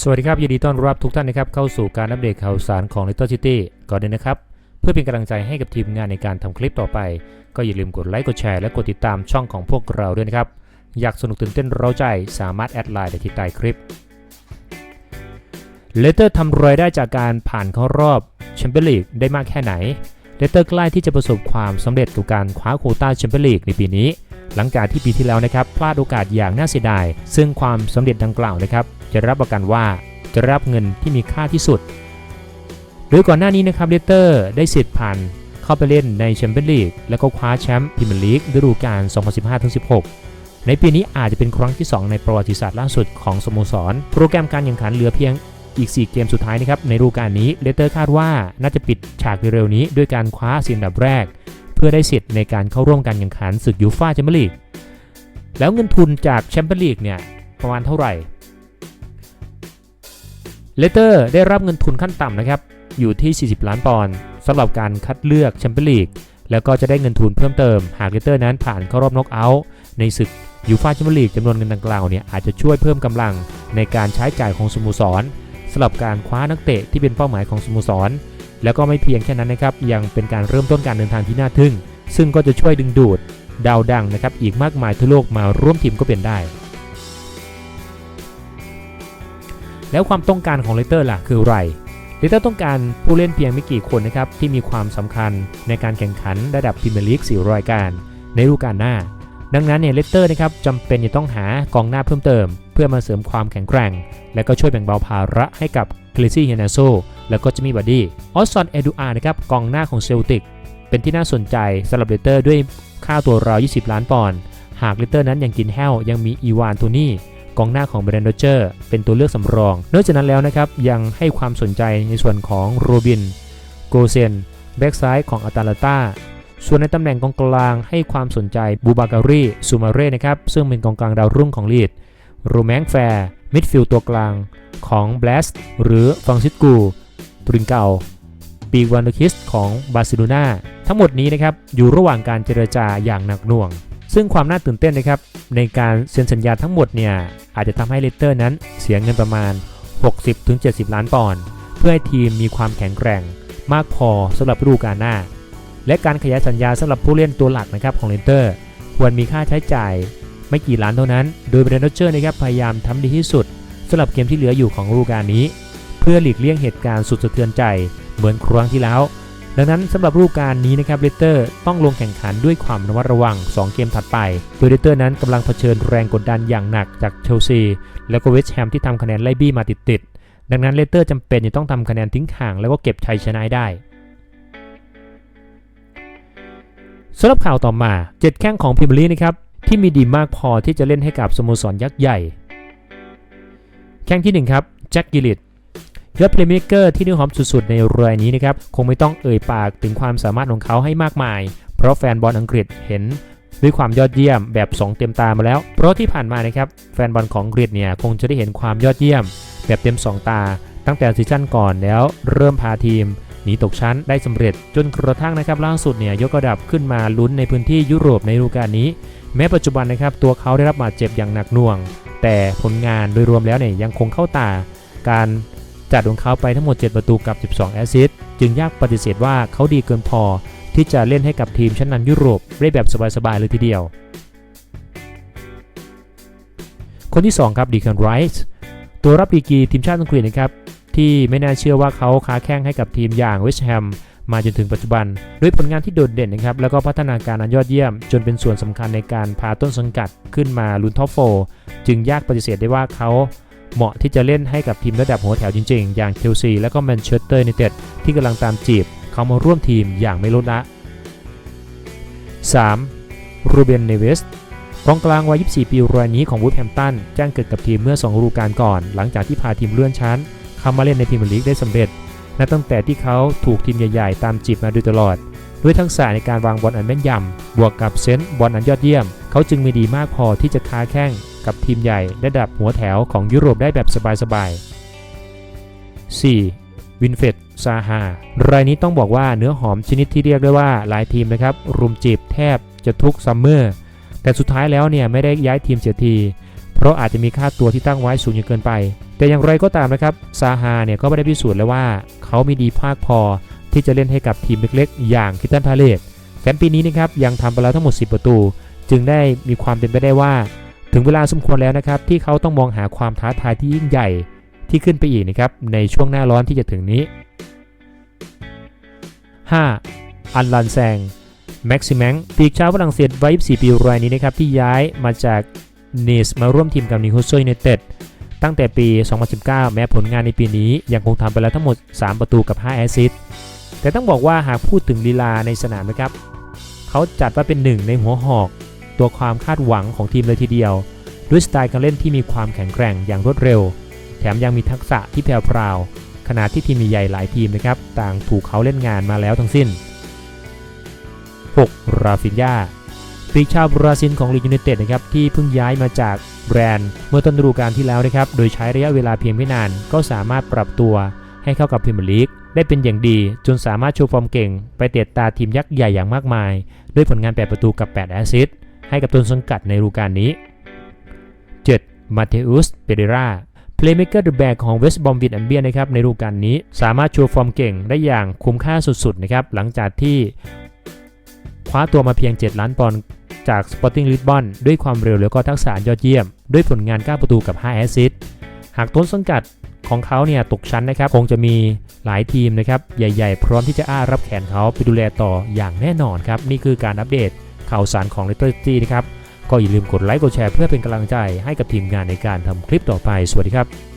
สวัสดีครับยินดีต้อนรับทุกท่านนะครับเข้าสู่การอัปเดตข่าวสารของ Little City ก่อนเลยนะครับ เพื่อเป็นกำลังใจให้กับทีมงานในการทำคลิปต่อไป ก็อย่าลืมกดไลค์กดแชร์และกดติดตามช่องของพวกเราด้วยนะครับ อยากสนุกตื่นเต้นเร้าใจสามารถแอดไลน์ได้ที่ใต้คลิปเลเตอร์ทำรายได้จากการผ่านเข้ารอบแชมเปี้ยนลีกได้มากแค่ไหนเลเตอร์ใกล้ที่จะประสบความสำเร็จกับการคว้าโคต้าแชมเปี้ยนลีกในปีนี้ หลังจากที่ปีที่แล้วนะครับพลาดโอกาสอย่างน่าเสียดาย ซึ่งความสำเร็จดังกล่าวนะครับ จะรับประกันว่าจะรับเงินที่มีค่าที่สุด โดยก่อนหน้านี้นะครับเลสเตอร์ได้สิทธิ์ผ่านเข้าไปเล่นในแชมเปี้ยนลีกแล้วก็คว้าแชมป์พรีเมียร์ลีกฤดูกาล 2015-16 ในปีนี้อาจจะเป็นครั้งที่ 2 ในประวัติศาสตร์ล่าสุดของสโมสร โปรแกรมการแข่งขันเหลือเพียงอีก 4 เกมสุดท้ายนะครับในฤดูกาลนี้เลสเตอร์คาดว่าน่าจะปิดฉากเร็วๆนี้ ด้วยการคว้าสินดับแรก พื่อได้สิทธิ์ในการเข้าร่วมการแข่งขันศึกยูฟ่าแชมเปี้ยนลีก แล้วเงินทุนจากแชมเปี้ยนลีกเนี่ยประมาณเท่าไหร่เลเตอร์ได้รับเงินทุนขั้นต่ำนะครับ อยู่ที่ 40 ล้านปอนด์สำหรับการคัดเลือกแชมเปี้ยนลีก แล้วก็จะได้เงินทุนเพิ่มเติม หากเลเตอร์นั้นผ่านเข้ารอบน็อกเอาท์ในศึกยูฟ่าแชมเปี้ยนลีกจำนวนเงินดังกล่าวเนี่ยอาจจะช่วยเพิ่มกำลังในการใช้จ่ายของสโมสรสำหรับการคว้านักเตะที่เป็นเป้าหมายของสโมสร แล้วก็ไม่เพียงแค่นั้นนะครับยังเป็นการเริ่มต้นการเดินทางที่น่าทึ่ง ซึ่งก็จะช่วยดึงดูดดาวดังนะครับอีกมากมายทั่วโลกมาร่วมทีมก็เป็นได้ แล้วความต้องการของเลเตอร์ล่ะคืออะไรเลเตอร์ต้องการผู้เล่นเพียงไม่กี่คนนะครับที่มีความสำคัญในการแข่งขันระดับพรีเมียร์ลีก4รายการ ในฤดูกาลหน้า ดังนั้นเนี่ยเลเตอร์นะครับจำเป็นจะต้องหากองหน้าเพิ่มเติม เพื่อมาเสริมความแข็งแกร่ง และก็ช่วยแบ่งเบาภาระให้กับคลิซี่เฮนาโซ แล้วก็จิมมี่บัดดี้ออสซอนเอดูอาร์นะครับกองหน้าของเซลติกเป็นที่น่าสนใจสำหรับเลเตอร์ด้วยค่าตัวราว 20 ล้านปอนด์หากเลเตอร์นั้นยังกินแห้วยังมีอีวานโทนี่กองหน้าของเบรนโดเจอร์เป็นตัวเลือกสำรอง นอกจากนั้นแล้วนะครับ ยังให้ความสนใจในส่วนของโรบิน โกเซนแบ็กซ้ายของอัตาลาตาส่วนในตำแหน่งกองกลางให้ความสนใจบูบาการีซูมาเร่นะครับ ซึ่งเป็นกองกลางดาวรุ่งของลีดโรแมงแฟร์มิดฟิลด์ตัวกลางของแบลสหรือฟังซิตกู ตริงเกาปีกวันเดคิสของบาร์เซโลนาทั้งหมดนี้นะครับอยู่ระหว่างการเจรจาอย่างหนักหน่วง ซึ่งความน่าตื่นเต้นนะครับในการเซ็นสัญญาทั้งหมดเนี่ยอาจจะทำให้เลสเตอร์นั้นเสียเงินประมาณ 60-70 ล้านปอนด์เพื่อให้ทีมมีความแข็งแกร่ง มากพอสำหรับฤดูกาลหน้า และการขยายสัญญาสำหรับผู้เล่นตัวหลักนะครับของเลสเตอร์ ควรมีค่าใช้จ่ายไม่กี่ล้านเท่านั้น โดยเบรนด์โรเจอร์นะครับพยายามทำดีที่สุดสำหรับเกมที่เหลืออยู่ของฤดูกาลนี้ เพื่อหลีกเลี่ยงเหตุการณ์สุดสะเทือนใจเหมือนครั้งที่แล้ว ดังนั้นสำหรับฤดูกาลนี้นะครับเลสเตอร์ต้องลงแข่งขันด้วยความระมัดระวัง 2 เกมถัดไปโดยเลสเตอร์นั้นกำลังเผชิญแรงกดดันอย่างหนักจากเชลซีแล้วก็เวสต์แฮมที่ทำคะแนนไล่บี้มาติดๆดังนั้นเลสเตอร์จำเป็นจะต้องทำคะแนนทิ้งห่างแล้วก็เก็บชัยชนะได้สำหรับข่าวต่อมา 7 แข้งของพรีเมียร์ลีนะครับที่มีดีมากพอที่จะเล่นให้กับสโมสรยักษ์ใหญ่ แข้งที่ 1 ครับแจ็คกิลิต ยอดเพลย์เมกเกอร์ที่นิยมสุดๆ ในรายนี้นะครับ คงไม่ต้องเอ่ยปากถึงความสามารถของเขาให้มากมาย เพราะแฟนบอลอังกฤษเห็นด้วยความยอดเยี่ยมแบบ 2 เต็มตามาแล้ว เพราะที่ผ่านมานะครับแฟนบอลของอังกฤษเนี่ยคงจะได้เห็นความยอดเยี่ยม แบบเต็ม 2 ตา ตั้งแต่ซีซั่นก่อนแล้วเริ่มพาทีมหนีตกชั้นได้สำเร็จจนกระทั่งนะครับล่าสุดเนี่ยยกระดับขึ้นมาลุ้นในพื้นที่ยุโรปในฤดูกาลนี้ แม้ปัจจุบันนะครับตัวเขาได้รับบาดเจ็บอย่างหนักหน่วง แต่ผลงานโดยรวมแล้วเนี่ยยังคงเข้าตาการ จัดของเขาไปทั้งหมด 7 ประตูกับ 12 แอสซิสต์จึงยากปฏิเสธว่าเขาดีเกินพอ ที่จะเล่นให้กับทีมชั้นนำยุโรปได้แบบสบายๆเลยทีเดียว คนที่ 2 ครับดีคันไรส์ตัวรับดีกีทีมชาติอังกฤษนะครับ ที่ไม่น่าเชื่อว่าเขาค้าแข้งให้กับทีมอย่างเวสต์แฮมมาจนถึงปัจจุบัน ด้วยผลงานที่โดดเด่นนะครับแล้วก็พัฒนาการอันยอดเยี่ยม จนเป็นส่วนสำคัญในการพาต้นสังกัดขึ้นมาลุ้นท็อปโฟจึงยากปฏิเสธได้ว่าเขา เหมาะที่จะเล่นให้กับทีมระดับหัวแถวจริงๆ อย่างเชลซีและก็แมนเชสเตอร์ยูไนเต็ดที่กำลังตามจีบ เขามาร่วมทีมอย่างไม่ลดละ 3. รูเบนเนเวสกองกลางวัย 24 ปีรายนี้ของวูดแฮมตันแจ้งเกิดกับทีมเมื่อ 2 ฤดูกาลก่อน หลังจากที่พาทีมเลื่อนชั้น เข้ามาเล่นในพรีเมียร์ลีกได้สำเร็จนับตั้งแต่ที่เขาถูกทีมใหญ่ๆ ตามจีบมาโดยตลอด ด้วยทักษะในการวางบอลอันแม่นยำ บวกกับเซนส์บอลอันยอดเยี่ยม เขาจึงมีดีมากพอที่จะค้าแข้ง กับทีมใหญ่ระดับหัวแถวของยุโรปได้แบบสบายๆ 4. วินเฟดซาฮารายนี้ต้องบอกว่าเนื้อหอมชนิดที่เรียกได้ว่าหลายทีมนะครับ รุมจีบแทบจะทุกซัมเมอร์ แต่สุดท้ายแล้วเนี่ยไม่ได้ย้ายทีมเสียที เพราะอาจจะมีค่าตัวที่ตั้งไว้สูงจนเกินไปแต่แต่อย่างไรก็ตามนะครับซาฮาเนี่ยก็ไม่ได้พิสูจน์แล้วว่า เขามีดีภาคพอที่จะเล่นให้กับทีมเล็กๆ อย่างคิตันพาเลตแถมปีนี้นะครับยังทำไปแล้วทั้งหมด 10 ประตู จึงได้มีความเป็นไปได้ว่า ถึงเวลาสมควรแล้วนะครับ ที่เขาต้องมองหาความท้าทายที่ยิ่งใหญ่ที่ขึ้นไปอีกนะครับในช่วงหน้าร้อนที่จะถึงนี้ 5. อันลันแซงแม็กซิแมงปีกชาวฝรั่งเศสวัย24ปีรายนี้นะครับที่ย้ายมาจากเนสมาร่วมทีมกับนิโคโซยูไนเต็ดตั้งแต่ปี 2019 แม้ผลงานในปีนี้ยังคงทำไปแล้วทั้งหมด 3 ประตูกับ 5 แอสซิสต์แต่ต้องบอกว่าหากพูดถึงลีลาในสนามนะครับ เขาจัดว่าเป็นหนึ่งในหัวหอก ตัวความคาดหวังของทีมเลยทีเดียว ด้วยสไตล์การเล่นที่มีความแข็งแกร่งอย่างรวดเร็ว แถมยังมีทักษะที่แผ่วพราวขณะที่ทีมใหญ่หลายทีมนะครับต่างถูกเขาเล่นงานมาแล้วทั้งสิ้น 6. ราฟินยาปีกชาวบราซิลของลีกยูไนเต็ดนะครับที่เพิ่งย้ายมาจากแบรนด์เมื่อต้นฤดูกาลที่แล้วนะครับโดยใช้ระยะเวลาเพียงไม่นาน ก็สามารถปรับตัวให้เข้ากับพรีเมียร์ลีกได้เป็นอย่างดี จนสามารถโชว์ฟอร์มเก่ง ไปเตะตาทีมยักษ์ใหญ่อย่างมากมาย ด้วยผลงาน 8 ประตูกับ 8 แอสซิสต์ ให้กับต้นสังกัดในฤดูกาลนี้ 7. มาเทอุส เปเรราเพลย์เม k เกอร์เดอะแบกของเวสต์บอมบิดแอมเบียนะครับในฤดูกาลนี้ สามารถโชว์ฟอร์มเก่งได้อย่างคุ้มค่าสุดๆนะครับหลังจากที่คว้าตัวมาเพียง 7 ล้านปอนด์จาก Sporting Lisbon ด้วยความเร็วแล้วก็ทักษะยอดเยี่ยม ด้วยผลงาน 9 ประตูกับ 5 แอสซิสต์หากต้นสังกัดของเขาเนี่ยตกชั้นนะครับ คงจะมีหลายทีมนะครับ ใหญ่ ๆ พร้อมที่จะอ้ารับแขนเขาไปดูแลต่ออย่างแน่นอนครับ นี่คือการอัปเดต ข่าวสารของ Leicester a t y นะครับ ก็อย่าลืมกดไลค์กดแชร์เพื่อเป็นกำลังใจให้กับทีมงานในการทำคลิปต่อไป สวัสดีครับ